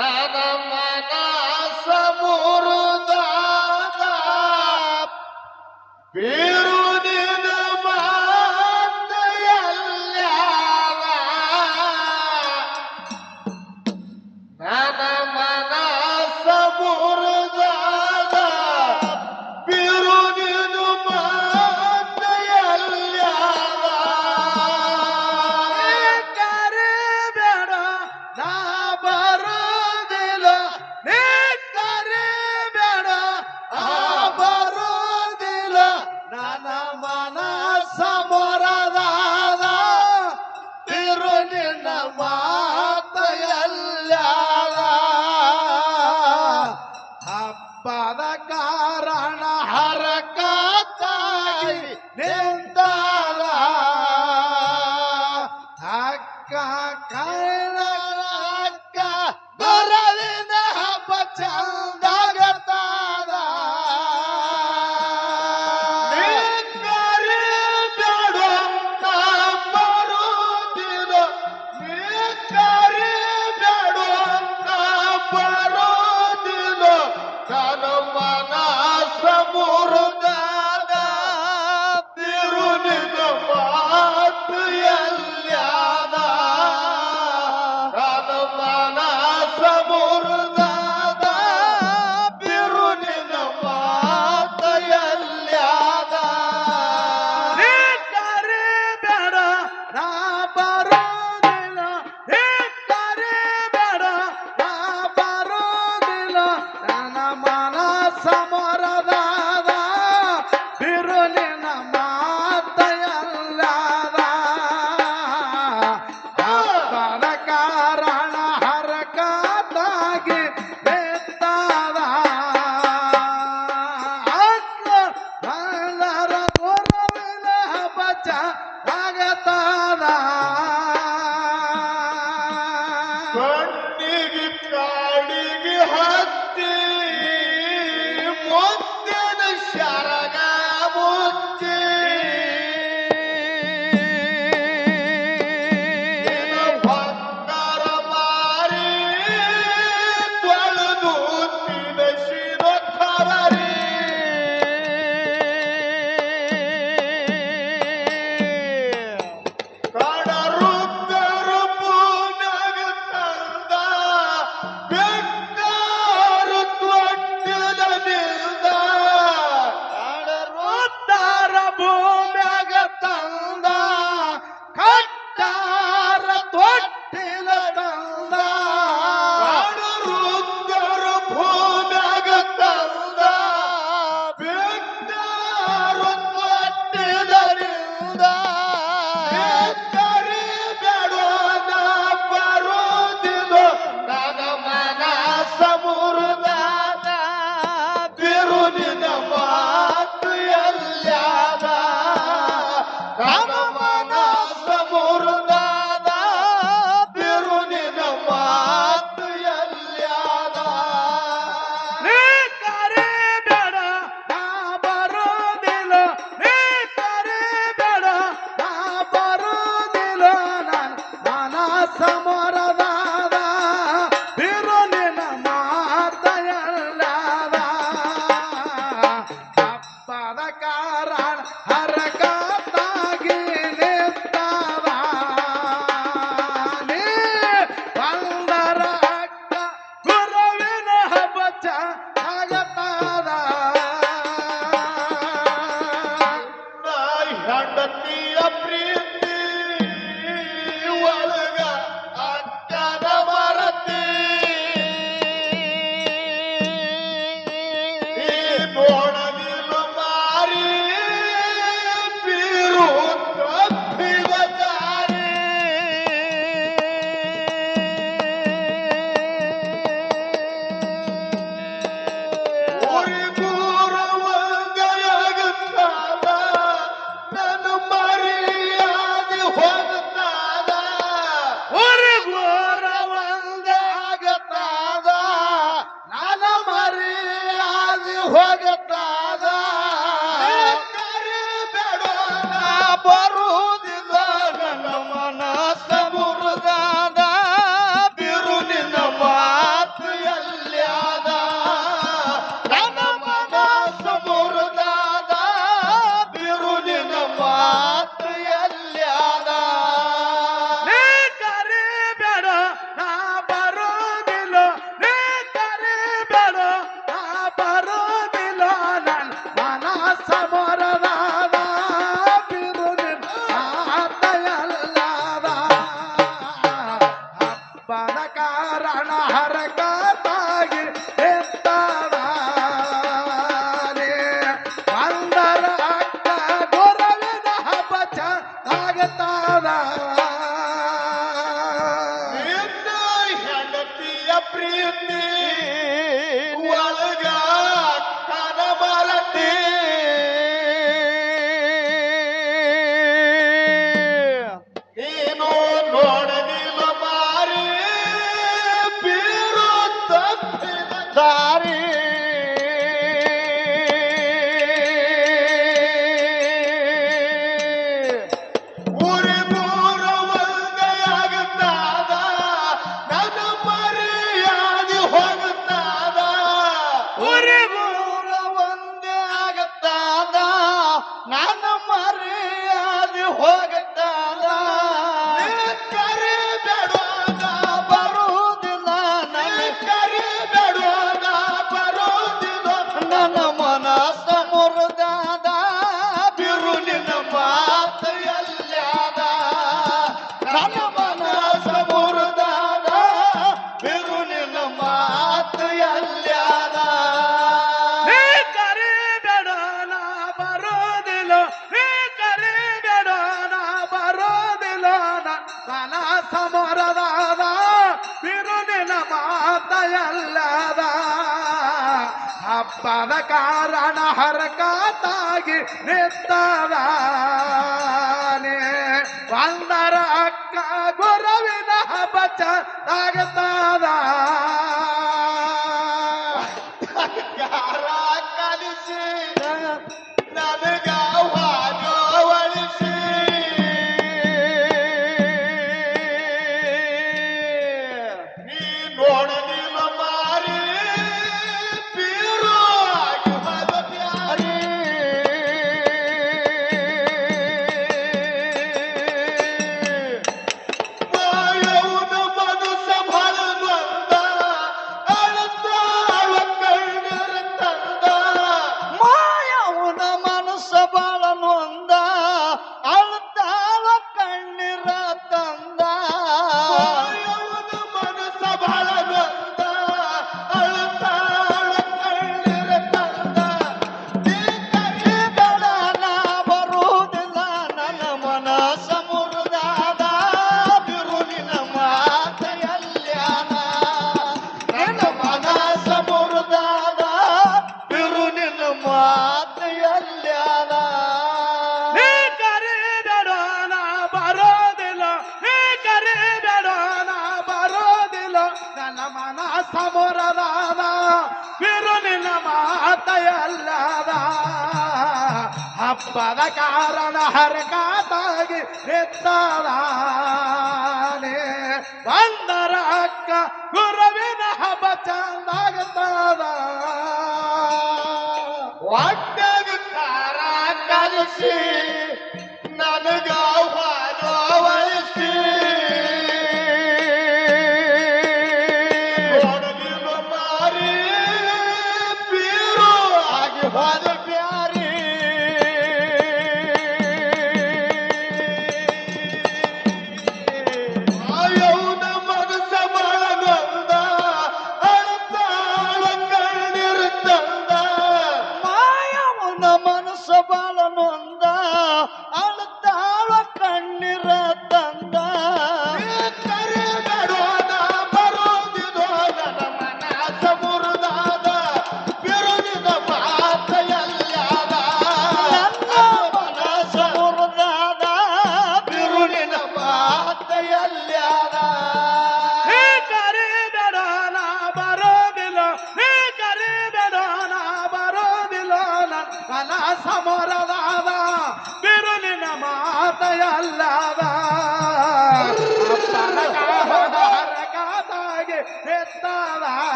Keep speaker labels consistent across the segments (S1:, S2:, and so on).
S1: ನನ್ನ ಶರಗ ಮುಚ್ಚಿ
S2: ಮರದಾದ
S1: ಬಿರುನಿನ ಮಾತೆಯಲ್ಲದ. ಹಬ್ಬದ ಕಾರಣ ಹರಕಾತಾಗಿ ನಿತ್ತದಾನೆ ವಂದರ ಅಕ್ಕ ಗುರವಿನ ಹಬ್ಬ ಚ ಹರಕಾತಾಗಿ ನೆತ್ತಾನೆ ಬಂದರ ಅಕ್ಕ ಗುರುವಿನ ಹಬ್ಬ ಚಂದಾಗತ್ತಾದ.
S2: ಒಟ್ಟಾಗ ಕಲಿಸಿ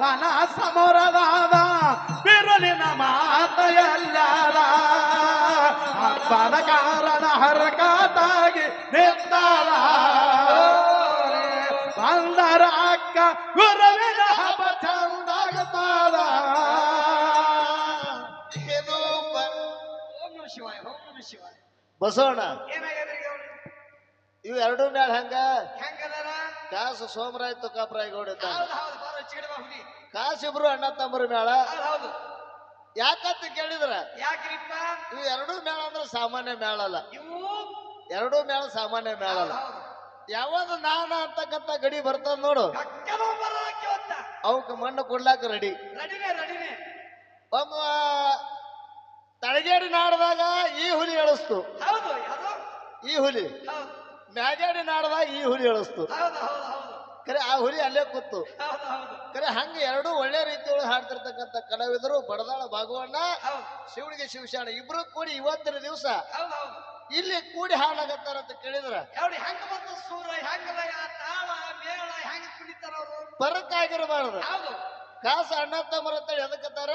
S3: ಮನ ಸಮರದಾದ ಬಿರುಲಿನ ಮಾತೆಯಲ್ಲಾದ ಹಬ್ಬದ ಕಾರಣ ಹರಕಾತಾಗಿ ನಿಂತಾಳ ಬಂದರ ಅಕ್ಕ ಗುರುವಿನ ಹಬ್ಬ ಚಂದಾಗತಾದ
S4: ಏನು ಪ-
S5: ಓಂ ನಮ ಶಿವಾಯ ಓಂ ನಮ ಶಿವಾಯ
S4: ಬಸವಣ್ಣ
S5: ಏನಾಗ್ಯದ್ರಿ ಈಗ ಅವ್ರಿಗೆ?
S4: ಇವು ಎರಡು ಮ್ಯಾಳ ಹಂಗ
S5: ಹೆಂಗದಾರ
S4: ಕಾಸು ಸೋಮರಾಯ್ ತುಕಾಪ್ರಾಯ್ ಗೌಡ ಕಾಸು ಇಬ್ರು ಅಣ್ಣ ತಮ್ಮರು ಮೇಳ.
S5: ಹೌದು
S4: ಯಾಕಂತ ಕೇಳಿದ್ರ
S5: ಯಾಕ್ರಿಪ್ಪ?
S4: ಇವು ಎರಡೂ ಮೇಳ ಅಂದ್ರೆ ಸಾಮಾನ್ಯ ಮೇಳ ಅಲ್ಲ.
S5: ಇವು?
S4: ಎರಡು ಮೇಳ ಸಾಮಾನ್ಯ ಮೇಳ ಅಲ್ಲ. ಯಾವಾಗ ನಾನ ಅಂತಕ್ಕಂತ ಗಡಿ ಬರ್ತದ ನೋಡು. ಅವಕ್ಕೆ ಮಣ್ಣು ಕೊಡ್ಲಾಕ ರೆಡಿ. ಒಮ್ಮ ತಳಗೇಡಿ ನಾಡದಾಗ ಈ ಹುಲಿ ಎಳಸ್ತು ಈ ಹುಲಿ. ಮ್ಯಾಗೇಡಿ ನಾಡದ ಈ ಹುಲಿ ಎಳಿಸ್ತು. ಕರೆ ಆ ಹುಲಿ ಅಲ್ಲೇ ಕೂತು. ಕರೆ ಹಂಗೆ ಎರಡೂ ಒಳ್ಳೆ ರೀತಿಯೊಳಗೆ ಹಾಡ್ತಿರ್ತಕ್ಕಂಥ ಕಲಾವಿದರು ಬಡದಾಳ ಭಾಗವಣ್ಣ ಶಿವಳಿಗೆ ಶಿವಶಾಣ ಇಬ್ರು ಕೂಡಿ ಇವತ್ತಿನ ದಿವಸ ಇಲ್ಲಿ ಕೂಡಿ ಹಾಡಾಗತ್ತಾರ ಅಂತ ಕೇಳಿದ್ರ
S5: ನೋಡಿ
S4: ಕಾಸು ಅಣ್ಣ ತಮ್ಮರ ಅಂತೇಳಿ ಎದಕ್ಕತ್ತಾರ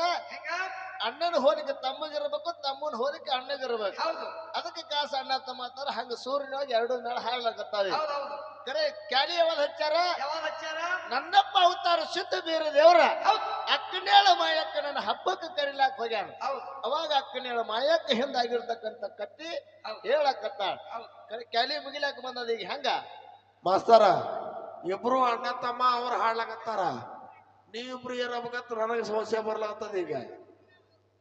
S4: ಅಣ್ಣನ ಹೋಲಿಕೆ ತಮ್ಮಗಿರ್ಬೇಕು ತಮ್ಮನ ಹೋಲಿಕೆ ಅಣ್ಣಗಿರ್ಬೇಕು.
S5: ಹೌದು.
S4: ಅದಕ್ಕೆ ಕಾಸು ಅಣ್ಣ ತಮ್ಮ ಅಂತಾರ ಹಂಗ ಸೂರ್ಯನೊಳಗೆ ಎರಡು ಮೇಳ ಹಾಳಾಗತ್ತಾವೆ.
S5: ಹೌದು ಹೌದು.
S4: ಕರೆ ಕ್ಯಾಲಿ ಯಾವಾಗ ಹಚ್ಚಾರ?
S5: ಯಾವಾಗ ಹಚ್ಚಾರ?
S4: ನನ್ನಪ್ಪ ಅವತಾರ ಸಿದ್ಧ ಬೀರ ದೇವ್ರ.
S5: ಹೌದು.
S4: ಅಕ್ಕನೇಳ ಮಾಯಕ್ಕ ನನ್ನ ಹಬ್ಬಕ್ಕೆ ಕರಿಲಾಕ ಹೋಗ್ಯಾನ.
S5: ಹೌದು.
S4: ಅವಾಗ ಅಕ್ಕನೇಳ ಮಾಯಕ್ಕ ಹಿಂದಾಗಿರ್ತಕ್ಕಂತ ಕತ್ತಿ
S5: ಹೇಳಕತ್ತ
S4: ಹೇಳಕತ್ತಾಳ. ಕರೆ ಕ್ಯಾಲಿ ಮುಗಿಲಾಕ ಬಂದದ ಈಗ ಹೆಂಗ?
S3: ಮಾಸ್ತರ ಇಬ್ರು ಅಣ್ಣ ತಮ್ಮ ಅವ್ರು ಹಾಳಾಗತ್ತಾರ. ನೀವಿಬ್ರು ಏನಾಗತ್ತ ನನಗೆ ಸಮಸ್ಯೆ ಬರ್ಲಾಗ್ತದ ಈಗ.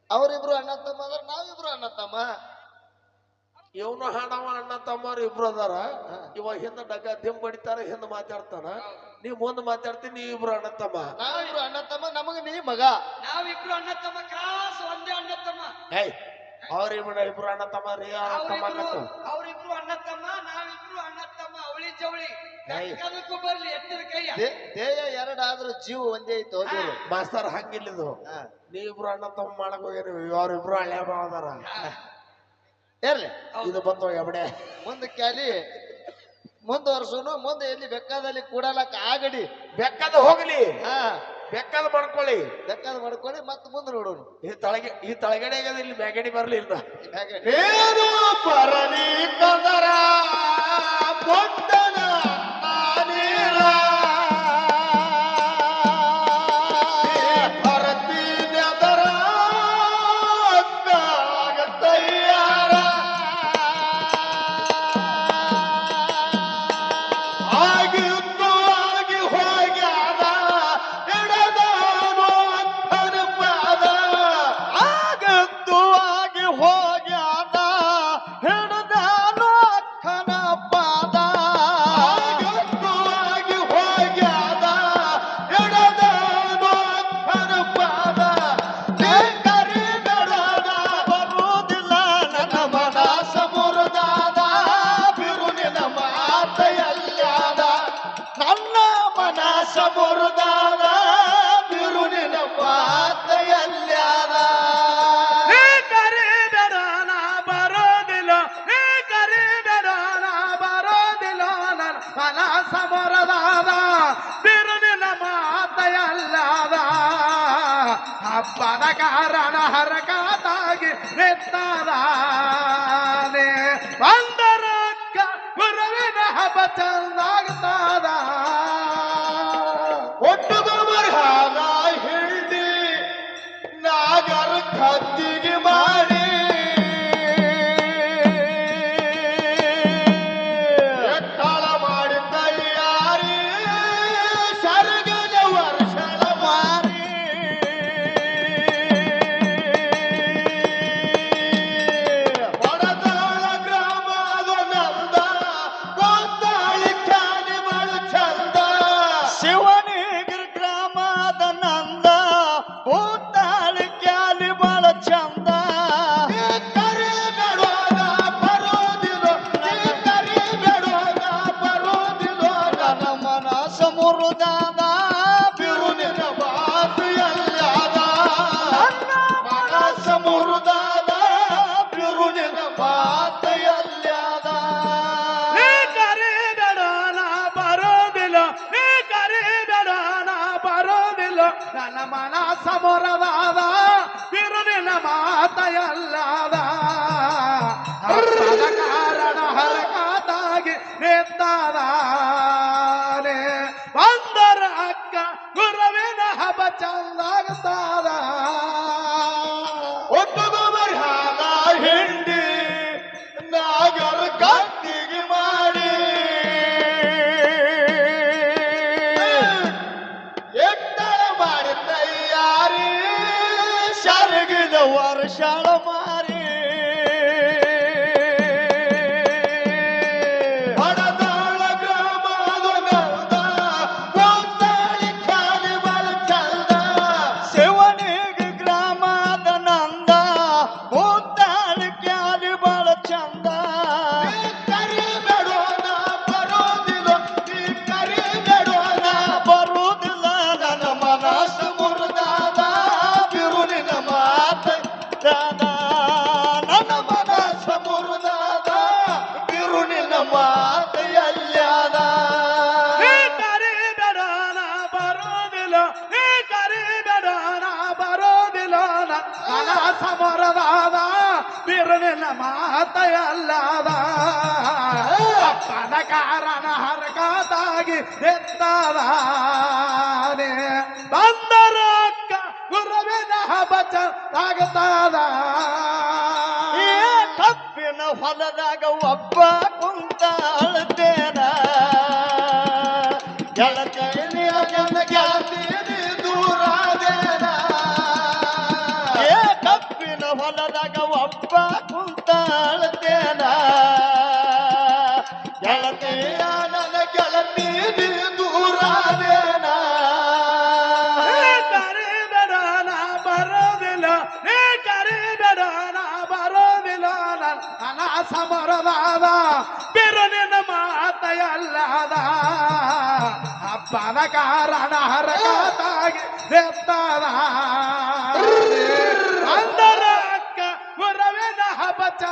S4: ಅವ್ರಿಬ್ರು ಅಣ್ಣ ತಮ್ಮ ಅಂದ್ರೆ ನಾವಿಬ್ರು ಅಣ್ಣ ತಮ್ಮ.
S3: ಇವನು ಹಾಡವ ಅಣ್ಣ ತಮ್ಮರು ಇಬ್ರು ಅದಾರ. ಇವ ಹಿಂದ ಡಗ್ಗ ದಿಮ್ ಬಡಿತಾರ ಹಿಂದ ಮಾತಾಡ್ತಾನ. ನೀ ಮುಂದ್ ಮಾತಾಡ್ತೀನಿ ನೀ ಇಬ್ರು ಅಣ್ಣ ತಮ್ಮ.
S4: ನಾವಿಬ್ರು ಅಣ್ಣ ತಮ್ಮ ನಮಗ ನೀ ಮಗ.
S5: ನಾವಿಬ್ರು ಅಣ್ಣ ತಮ್ಮ ಕ್ರಾಸ್ ಒಂದೇ ಅಣ್ಣ ತಮ್ಮ.
S3: ಹೇಯ್ ಅವ್ರ ಇಬ್ರು ಅಣ್ಣ ತಮ್ಮ ರೀ ಅಣ್ಣ ತಮ್ಮ
S5: ಅವ್ರಿಬ್ರು. ಅಣ್ಣ ತಮ್ಮ ನಾವಿಬ್ರು ಅಣ್ಣ ತಮ್ಮ ಅವಳಿ ಜವಳಿ.
S4: ಏಯ್.
S5: ಕದಕ್ಕೂ ಬರ್ಲಿ ಎತ್ತಿದ
S4: ದೇಹ ಎರಡಾದ್ರೂ ಜೀವ ಒಂದೇ ಇತ್ತು ಹೋಗಿರು
S3: ಮಾಸ್ತರ್ ಹಂಗಿಲ್ಲದು. ನೀವಿಬ್ರು ಅಣ್ಣ ತಮ್ಮ ಮಾಡಕ್ ಹೋಗ್ಯಾರ ಅವ್ರಿಬ್ರು ಹಳೆ ಅದಾರ
S4: ಇರ್ಲಿ
S3: ಇದು ಬಂತು ಎಬಡೆ
S4: ಮುಂದೆ ಕ್ಯಾಲಿ ಮುಂದುವರ್ಸುನು ಮುಂದೆ ಎಲ್ಲಿ ಬೆಕ್ಕದಲ್ಲಿ ಕೂಡಲಕ್ಕ ಆಗಡಿ
S3: ಬೆಕ್ಕದ ಹೋಗ್ಲಿ.
S4: ಹಾ.
S3: ಬೆಕ್ಕದ ಮಾಡ್ಕೊಳ್ಳಿ.
S4: ಬೇಕಾದ ಮಾಡ್ಕೊಳ್ಳಿ ಮತ್ತೆ ಮುಂದೆ ನೋಡೋಣ.
S3: ಈ ತಳಗೆ ಈ ತಳಗಡೆ ಆಗದ ಇಲ್ಲಿ ಮ್ಯಾಗಡಿ ಬರ್ಲಿ ಇಲ್ಲ
S4: ಹೇಗೆ
S3: ಏನು ಪರಲಿ ಕದರ ಪೊಟ್ಟನ ಕಾರಣ ಹರಕಾತಾಗಿ ನಿಂತಾದಾನೆ ಬಂದರಕ್ಕ ಗುರುವಿನ ಹಬ್ಬ
S2: me. ಕಲಾಸ ಮರದಾದ ಬಿರುನಿನ
S1: ಮಾತೆಯಲ್ಲಾದ. ಅಪ್ಪನ ಕಾರಣ ಹರಕಾತಾಗಿ ಎತ್ತಾದಾನೆ. ಬಂದರಕ್ಕ ಗುರುವಿನ ಹಬಚ ತಾಗತಾದ
S2: ಕಬ್ಬಿನ ಹೊಲದಾಗ ಒಬ್ಬ ಕುಂತ
S1: ರಣಕಾರಣ ಹರಕಾತಾಗಿ ದೇವತಾರ ಅಂದರ ಅಕ್ಕ ಗುರವಿನ ಹಬಚ